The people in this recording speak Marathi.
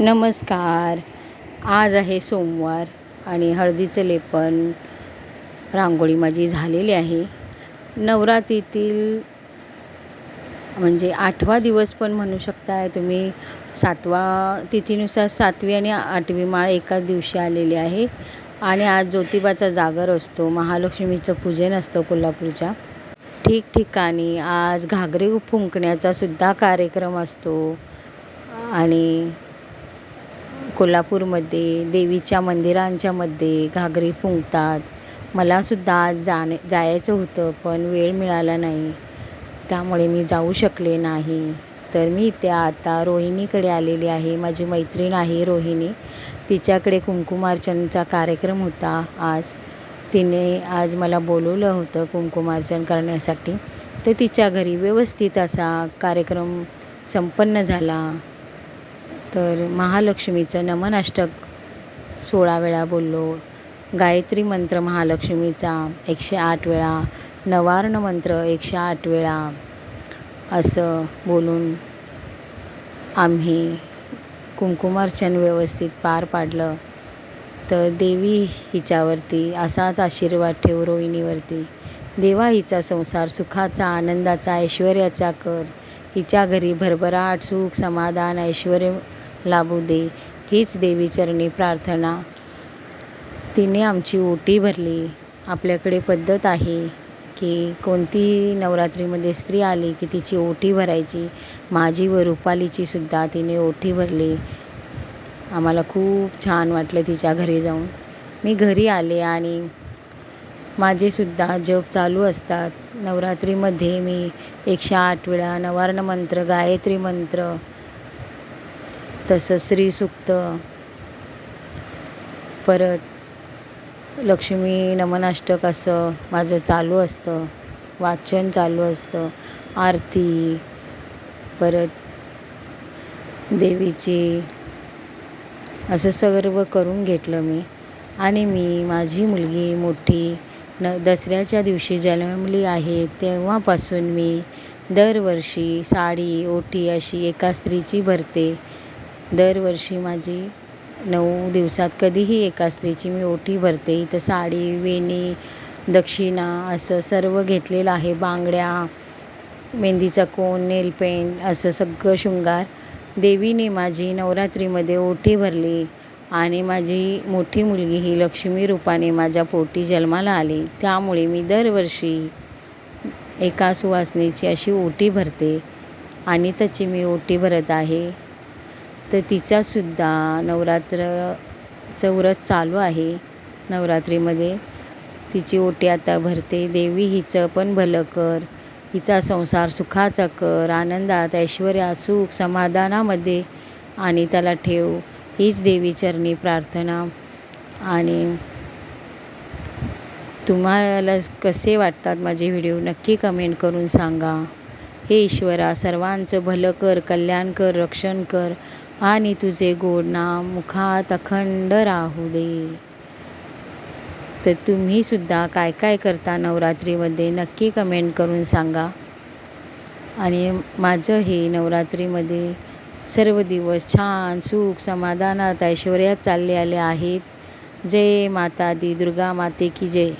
नमस्कार. आज आहे सोमवार आणि हळदीचं लेपन रांगोळी माझी झालेली आहे. नवरात्रीतील म्हणजे आठवा दिवस पण म्हणू शकताय तुम्ही. सातवा तिथीनुसार सातवी आणि आठवी माळ एकाच दिवशी आलेली आहे. आणि आज ज्योतिबाचा जागर असतो. महालक्ष्मीचं पूजन असतं कोल्हापूरच्या. ठिकठिकाणी आज घागरे फुंकण्याचा सुद्धा कार्यक्रम असतो. आणि कोल्हापूरमध्ये देवीच्या मंदिरांच्या मध्ये घागरी फुंकतात. मलासुद्धा आज जाणे जायचं होतं पण वेळ मिळाला नाही. त्यामुळे मी जाऊ शकले नाही. तर मी इथे आता रोहिणीकडे आलेली आहे. माझी मैत्रीण आहे रोहिणी. तिच्याकडे कुंकुमार्चनचा कार्यक्रम होता आज. तिने आज मला बोलवलं होतं कुंकुमार्चन करण्यासाठी. तर तिच्या घरी व्यवस्थित असा कार्यक्रम संपन्न झाला. तर महालक्ष्मीचं नमनाष्टक सोळा वेळा बोललो. गायत्री मंत्र महालक्ष्मीचा एकशे आठ वेळा नवार्ण मंत्र एकशे आठ वेळा असं बोलून आम्ही कुंकुमार्चन व्यवस्थित पार पाडलं. तर देवी हिच्यावरती असाच आशीर्वाद ठेव रोहिणीवरती. देवा हिचा संसार सुखाचा आनंदाचा ऐश्वर्याचा कर. हिच्या घरी भरभराट सुख समाधान ऐश्वर लाभू दे हीच देवीचरणी प्रार्थना. तिने आमची ओटी भरली. आपल्याकडे पद्धत आहे की कोणतीही नवरात्रीमध्ये स्त्री आली की तिची ओटी भरायची. माझी व रुपालीची सुद्धा तिने ओटी भरली. आम्हाला खूप छान वाटलं तिच्या घरी जाऊन. मी घरी आले आणि माझेसुद्धा जप चालू असतात. नवरात्रीमध्ये मी एकशे आठ वेळा नवार्ण मंत्र गायत्री मंत्र तसं श्रीसुक्त परत लक्ष्मी नमनाष्टक असं माझं चालू असतं. वाचन चालू असतं. आरती परत देवीची असं सर्व करून घेतलं मी. आणि मी माझी मुलगी मोठी न दसऱ्याच्या दिवशी जन्मली आहे. तेव्हापासून मी दरवर्षी साडी ओटी अशी एका स्त्रीची भरते. दरवर्षी माझी नऊ दिवसात कधीही एका स्त्रीची मी ओटी भरते. इथं साडी वेणी दक्षिणा असं सर्व घेतलेलं आहे. बांगड्या मेहंदीचा कोन नेल पेंट असं सगळं शृंगार. देवीने माझी नवरात्रीमध्ये ओटी भरली आणि माझी मोठी मुलगी ही लक्ष्मी रूपाने माझ्या पोटी जन्माला आली. त्यामुळे मी दरवर्षी एका सुवासनेची अशी ओटी भरते आणि त्याची मी ओटी भरत आहे. तर तिचासुद्धा नवरात्रचं व्रत चालू आहे. नवरात्रीमध्ये तिची ओटी आता भरते. देवी हिचं पण भलं कर. हिचा संसार सुखाचा कर. आनंदात ऐश्वर्यात सुख समाधानामध्ये आणि त्याला ठेव. हीच देवीचरणी प्रार्थना. आणि तुम्हाला कसे वाटतात माझे व्हिडिओ? नक्की कमेंट करून सांगा. हे ईश्वरा सर्वांचं भलं कर कल्याण कर रक्षण कर. आणि तुझे गोड नाम मुखात अखंड राहू दे. तर तुम्हीसुद्धा काय काय करता नवरात्रीमध्ये नक्की कमेंट करून सांगा. आणि माझं हे नवरात्रीमध्ये सर्व दिवस छान सुख समाधानात ऐश्वर्यात चालले आले आहेत. जय माता दी दुर्गा माते की जय.